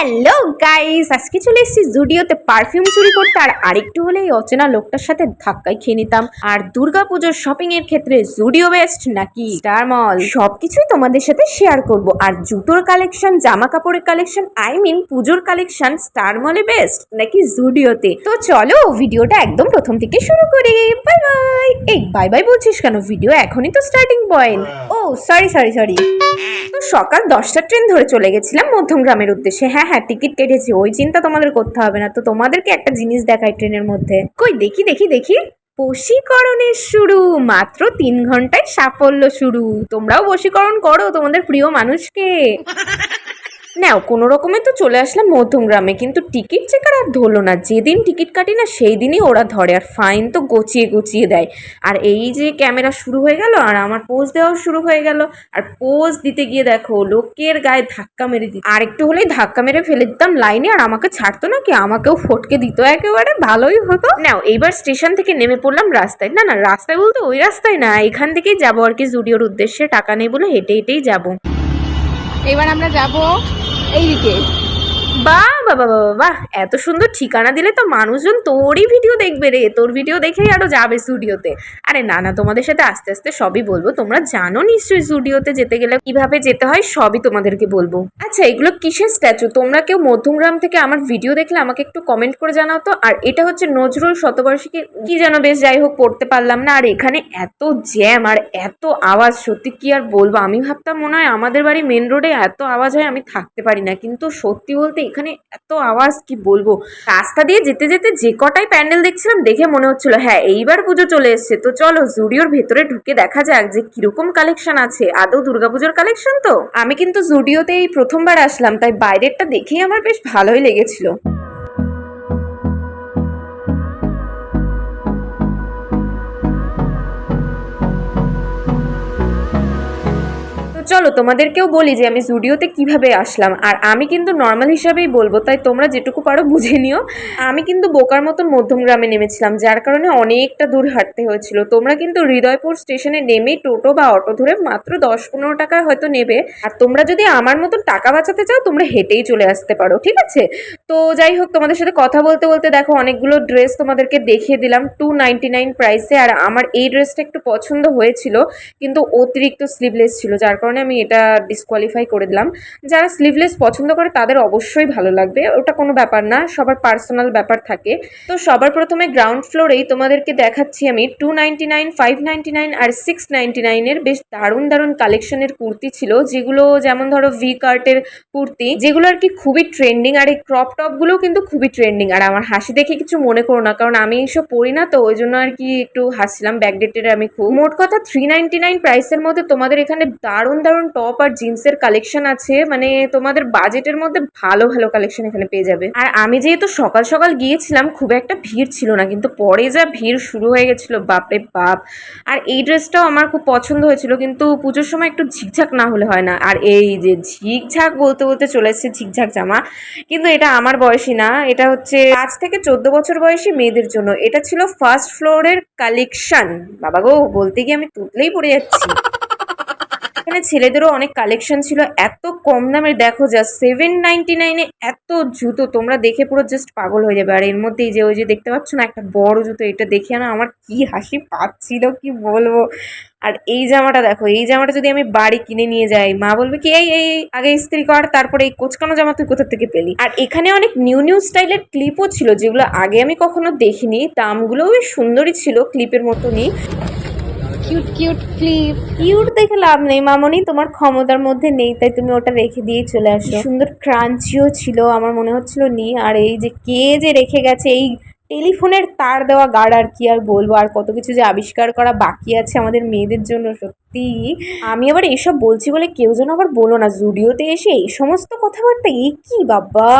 Hello guys আজকে চলে এসেছি জুডিওতে পারফিউম চুরি করতে। আর আরেকটু হলে এই অচেনা লোকটার সাথে ধাক্কাই খেয়ে নিতাম। আর দুর্গাপুজোর শপিং এর ক্ষেত্রে জুডিও বেস্ট নাকি? স্টার মল সবকিছুই তোমাদের সাথে শেয়ার করব। আর জুতোর কালেকশন জামা কাপড়ের কালেকশন আই মিন পুজোর কালেকশন স্টার মলে বেস্ট নাকি জুডিওতে? তো চলো ভিডিওটা একদম প্রথম থেকে শুরু করি। বাই বাই এই বাই বাই বলছিস কেন? ভিডিও এখনই তো স্টার্টিং পয়েন্ট ও সরি সরি সরি তো সকাল দশটার ট্রেন ধরে চলে গেছিলাম মধ্যমগ্রামের উদ্দেশ্যে। হ্যাঁ হ্যাঁ টিকিট কেটেছি, ওই চিন্তা তোমাদের করতে হবে না। তো তোমাদেরকে একটা জিনিস দেখায় ট্রেনের মধ্যে। কই, দেখি দেখি দেখি। বশীকরণের শুরু, মাত্র তিন ঘন্টায় সাফল্য শুরু। তোমরাও বশীকরণ করো, তোমাদের প্রিয় মানুষকে। নাও, কোনো রকমে তো চলে আসলাম মধ্যমগ্রামে, কিন্তু টিকিট চেকার আর ধরলো না, যেদিন টিকিট কাটি না সেই দিনই ওরা ধরে, আর ফাইন তো গচিয়ে গুছিয়ে দেয়। আর এই যে ক্যামেরা শুরু হয়ে গেল, আর আমার পোজ দেওয়াও শুরু হয়ে গেল, আর পোজ দিতে গিয়ে দেখো, লোকের গায়ে ধাক্কা মেরে দিত আর একটু হলেই ধাক্কা মেরে ফেলে দিতাম লাইনে আর আমাকে ছাড়তো না কি? আমাকেও ফটকে দিত একেবারে, ভালোই হতো। নাও, এইবার স্টেশন থেকে নেমে পড়লাম রাস্তায়। না না, রাস্তায় বলতে ওই রাস্তায় না, এখান থেকেই যাব আর কি জুডিওর উদ্দেশ্যে। টাকা নেই বলে হেঁটে হেঁটেই যাব। এবার আমরা যাব এইদিকে। বাহ বাবা বাবা বাহ এত সুন্দর ঠিকানা দিলে তো মানুষজন তোরই ভিডিও দেখবে রে। তোর ভিডিও দেখেই আরও যাবে স্টুডিওতে আরে না না, তোমাদের সাথে আস্তে আস্তে সবই বলব। তোমরা জানো নিশ্চয়ই স্টুডিওতে যেতে গেলে কীভাবে যেতে হয়, সবই তোমাদেরকে বলব। আচ্ছা এগুলো কিসের স্ট্যাচু তোমরা কেউ মধ্যমগ্রাম থেকে আমার ভিডিও দেখলে আমাকে একটু কমেন্ট করে জানাও তো। আর এটা হচ্ছে নজরুল শতবার্ষিকী, কি যেন বেশ যাই হোক পড়তে পারলাম না। আর এখানে এত জ্যাম আর এত আওয়াজ, সত্যি কি আর বলব? আমি ভাবতাম মনে হয় আমাদের বাড়ি মেন রোডে এত আওয়াজ হয়, আমি থাকতে পারি না। কিন্তু সত্যি বলতে এখানে এত আওয়াজ, কি বলব? রাস্তা দিয়ে যেতে যেতে যে কটাই প্যান্ডেল দেখছিলাম, দেখে মনে হচ্ছিল হ্যাঁ এইবার পুজো চলে এসছে। তো চলো, জুডিওর ভেতরে ঢুকে দেখা যাক যে কীরকম কালেকশন আছে। আদৌ দুর্গাপুজোর কালেকশন তো? আমি কিন্তু জুডিওতে এই প্রথমবার আসলাম, তাই বাইরেরটা দেখেই আমার বেশ ভালোই লেগেছিল। চলো তোমাদেরকেও বলি যে আমি জুডিওতে কীভাবে আসলাম। আর আমি কিন্তু নর্মাল হিসাবেই বলব, তাই তোমরা যেটুকু পারো বুঝে নিও। আমি কিন্তু বোকার মতন মধ্যমগ্রামে নেমেছিলাম, যার কারণে অনেকটা দূর হাঁটতে হয়েছিল। তোমরা কিন্তু হৃদয়পুর স্টেশনে নেমেই টোটো বা অটো ধরে মাত্র দশ পনেরো টাকা হয়তো নেবে। আর তোমরা যদি আমার মতন টাকা বাঁচাতে চাও, তোমরা হেঁটেই চলে আসতে পারো, ঠিক আছে? তো যাই হোক, তোমাদের সাথে কথা বলতে বলতে দেখো অনেকগুলো ড্রেস তোমাদেরকে দেখিয়ে দিলাম টু নাইনটি নাইন প্রাইসে আর আমার এই ড্রেসটা একটু পছন্দ হয়েছিল, কিন্তু অতিরিক্ত স্লিভলেস ছিল, যার কারণে আমি এটা ডিসকোয়ালিফাই করে দিলাম। যারা স্লিভলেস পছন্দ করে, তাদের অবশ্যই ভালো লাগবে। ওটা কোনো ব্যাপার না, সবার পার্সোনাল ব্যাপার থাকে। তো সবার প্রথমে গ্রাউন্ড ফ্লোরেই তোমাদেরকে দেখাচ্ছি আমি। Two ninety nine five ninety nine আর সিক্স নাইনটি নাইনের বেশ দারুণ দারুণ কালেকশনের কুর্তি ছিল, যেগুলো যেমন ধরো ভি কার্টের কুর্তি, যেগুলো আর কি খুবই ট্রেন্ডিং আর এই ক্রপ টপগুলোও কিন্তু খুবই ট্রেন্ডিং আর আমার হাসি দেখে কিছু মনে করো না, কারণ আমি এইসব পড়ি না তো, ওই জন্য আর কি একটু হাসছিলাম ব্যাকডেটের আমি খুব। মোট কথা থ্রি নাইনটি নাইন প্রাইসের মধ্যে তোমাদের এখানে দারুণ দারুণ টপ আর জিন্সের কালেকশন আছে মানে তোমাদের বাজেটের মধ্যে ভালো ভালো কালেকশন এখানে পেয়ে যাবে। আর আমি যেহেতু সকাল সকাল গিয়েছিলাম, খুব একটা ভিড় ছিল না, কিন্তু পরে যা ভিড় শুরু হয়ে গেছিল, বাপরে বাপ! আর এই ড্রেসটাও আমার খুব পছন্দ হয়েছিল, কিন্তু পুজোর সময় একটু ঝিকঝাক না হলে হয় না। আর এই যে ঝিকঝাক বলতে বলতে চলে এসেছে, ঝিকঝাক জামা। কিন্তু এটা আমার বয়সী না, এটা হচ্ছে পাঁচ থেকে চোদ্দ বছর বয়সী মেয়েদের জন্য। এটা ছিল ফার্স্ট ফ্লোরের কালেকশন বাবা গো, বলতে গিয়ে আমি তুতলেই পড়ে যাচ্ছি। এখানে ছেলেদেরও অনেক কালেকশন ছিল। এত কম দামের, দেখো জাস্ট সেভেন নাইনটি নাইনে এত জুতো, তোমরা দেখে পুরো জাস্ট পাগল হয়ে যাবে। আর এর মধ্যে এই যে, ওই যে দেখতে পাচ্ছ না, একটা বড় জুতো, এটা দেখে না আমার কি হাসি পাচ্ছিল, কি বলব? আর এই জামাটা দেখো, এই জামাটা যদি আমি বাড়ি কিনে নিয়ে যাই, মা বলবে কি, এই এই আগে ইস্ত্রি কর, তারপরে এই কোচকানো জামা তুই কোথা থেকে পেলি? আর এখানে অনেক নিউ নিউ স্টাইলের ক্লিপও ছিল, যেগুলো আগে আমি কখনো দেখিনি। দামগুলোও বেশ সুন্দরই ছিল ক্লিপের মতনই। কিউট কিউট ক্লিপ কিউট দেখে লাভ নেই মামনি তোমার ক্ষমতার মধ্যে নেই তাই তুমি ওটা রেখে দিয়ে চলে আসো। সুন্দর ক্রাঞ্চিও ছিল আমার মনে হচ্ছিল নি আর এই যে কে যে রেখে গেছে এই টেলিফোনের তার দেওয়া গার্ড আর কি আর বলব আর কত কিছু যে আবিষ্কার করা বাকি আছে আমাদের মেয়েদের জন্য সত্যি। আমি আবার এসব বলছি বলে কেউ যেন আবার বলো না, জুডিওতে এসে এই সমস্ত কথাবার্তা, এ কি বাবা?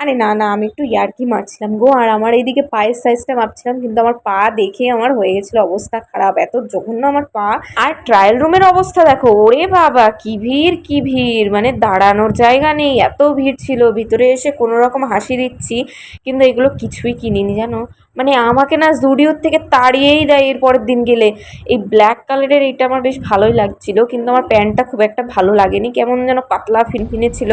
আরে না না, আমি একটু ইয়ার্কি মারছিলাম গো, আর আমার এইদিকে পায়ের সাইজটা মাপছিলাম কিন্তু আমার পা দেখে আমার হয়ে গেছিল অবস্থা খারাপ, এত জঘন্য আমার পা। আর ট্রায়াল রুমের অবস্থা দেখো, ওরে বাবা, কি ভিড় কি ভিড় মানে দাঁড়ানোর জায়গা নেই, এত ভিড় ছিল, ভিতরে এসে কোনো রকম হাসি দিচ্ছি, কিন্তু এগুলো কিছুই কিনিনি জানো? মানে আমাকে না জুডিওর থেকে তাড়িয়েই দেয় এর পরের দিন গেলে, এই ব্ল্যাক কালারের এইটা আমার বেশ ভালোই লাগছিল কিন্তু আমার প্যান্টটা খুব একটা ভালো লাগেনি কেমন যেন পাতলা ফিনফিনে ছিল।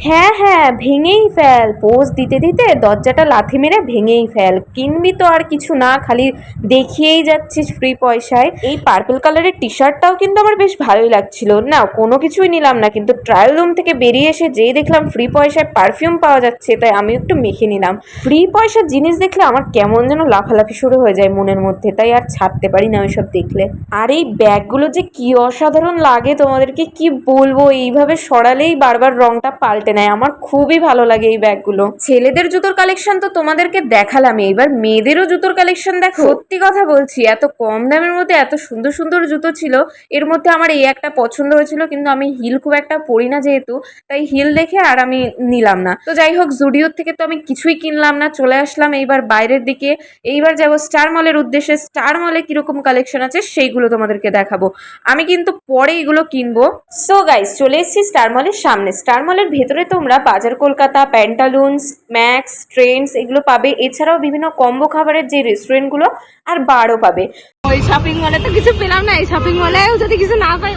হ্যাঁ হ্যাঁ ভেঙেই ফেল। পোজ দিতে দিতে দরজাটা লাথি মেরে ভেঙেই ফেল। কিনবি তো আর কিছু না, খালি দেখিয়েই যাচ্ছিস ফ্রি পয়সায়। এই পার্পল কালারের টি শার্টটাও কিন্তু আমার বেশ ভালোই লাগছিল। না, কোনো কিছুই নিলাম না, কিন্তু ট্রায়াল রুম থেকে বেরিয়ে এসে যেই দেখলাম ফ্রি পয়সায় পারফিউম পাওয়া যাচ্ছে, তাই আমি একটু মেখে নিলাম। ফ্রি পয়সার জিনিস দেখলে আমার কেমন যেন লাফালাফি শুরু হয়ে যায় মনের মধ্যে, তাই আর ছাড়তে পারি না ওইসব দেখলে। আর এই ব্যাগগুলো যে কি অসাধারণ লাগে তোমাদেরকে, কি বলব? এইভাবে সরালেই বারবার রংটা পাল্টে নেয়। আমার খুবই ভালো লাগে এই ব্যাগগুলো। ছেলেদের জুতোর কালেকশন তো তোমাদেরকে দেখালাম। এবার মেয়েদেরও জুতোর কালেকশন দেখো। সত্যি কথা বলছি, এত কম দামের মধ্যে এত সুন্দর সুন্দর জুতো ছিল। এর মধ্যে আমার এই একটা পছন্দ হয়েছিল, কিন্তু আমি হিল খুব একটা পরি না যেহেতু, তাই হিল দেখে আর আমি নিলাম না। তো যাই হোক জুডিওর থেকে তো আমি কিছুই কিনলাম না, চলে আসলাম এইবার বাইরের দিকে। এইবার যাব স্টার মলের উদ্দেশ্যে। স্টার মলে কীরকম কালেকশন আছে সেইগুলো তোমাদেরকে দেখাবো। আমি কিন্তু পরে এগুলো কিনবো। সো গাইস চলে এসেছি স্টার মলের সামনে। স্টার মলের ভেতরে তোমরা বাজার কলকাতা প্যান্টালুনস ম্যাক্স ট্রেন্ডস এগুলো পাবে। এছাড়াও বিভিন্ন কম্বো খাবারের যে রেস্টুরেন্টগুলো আর বারও পাবে। ওই শপিং মলে তো কিছু পেলাম না, এই শপিং মলেও যদি কিছু না পাই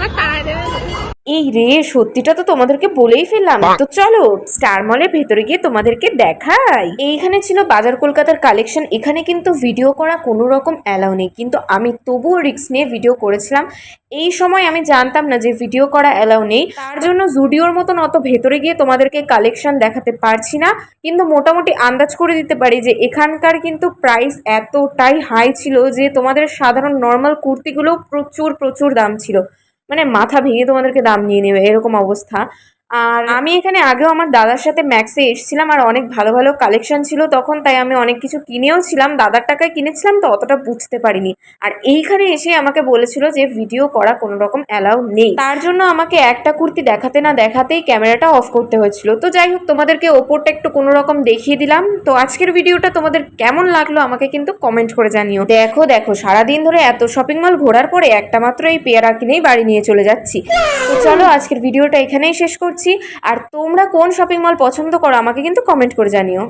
দেবে। এই রে সত্যিটা তো তোমাদেরকে বলেই ফেললাম। তো চলো স্টার মলের ভেতরে গিয়ে তোমাদেরকে দেখাই। এইখানে ছিল বাজার কলকাতার কালেকশন এখানে কিন্তু ভিডিও করা কোনো রকম অ্যালাউ নেই। কিন্তু আমি তবুও রিস্ক নিয়ে ভিডিও করেছিলাম। এই সময় আমি জানতাম না যে ভিডিও করা অ্যালাউ নেই। তার জন্য জুডিওর মতন অত ভেতরে গিয়ে তোমাদেরকে কালেকশন দেখাতে পারছি না। কিন্তু মোটামুটি আন্দাজ করে দিতে পারি যে এখানকার কিন্তু প্রাইস এতটাই হাই ছিল যে তোমাদের সাধারণ নর্মাল কুর্তিগুলো প্রচুর প্রচুর দাম ছিল। মানে মাথা ভেঙে তোমাদেরকে দাম নিয়ে নেবে এরকম অবস্থা। আর আমি এখানে আগেও আমার দাদার সাথে ম্যাক্সে এসেছিলাম আর অনেক ভালো ভালো কালেকশন ছিল তখন, তাই আমি অনেক কিছু কিনেও ছিলাম। দাদার টাকায় কিনেছিলাম তো অতটা বুঝতে পারিনি। আর এইখানে এসে আমাকে বলেছিল যে ভিডিও করা কোনো রকম অ্যালাউ নেই। তার জন্য আমাকে একটা কুর্তি দেখাতে না দেখাতেই ক্যামেরাটা অফ করতে হয়েছিল। তো যাই হোক, তোমাদেরকে ওপরটা একটু কোনো রকম দেখিয়ে দিলাম। তো আজকের ভিডিওটা তোমাদের কেমন লাগল আমাকে কিন্তু কমেন্ট করে জানিও। দেখো দেখো, সারাদিন ধরে এত শপিং মল ঘোরার পরে একটা মাত্র এই পেয়ারা কিনেই বাড়ি নিয়ে চলে যাচ্ছি। তো চলো, আজকের ভিডিওটা এখানেই শেষ করছি আর তোমরা কোন শপিং মল পছন্দ করো আমাকে কিন্তু কমেন্ট করে জানিও।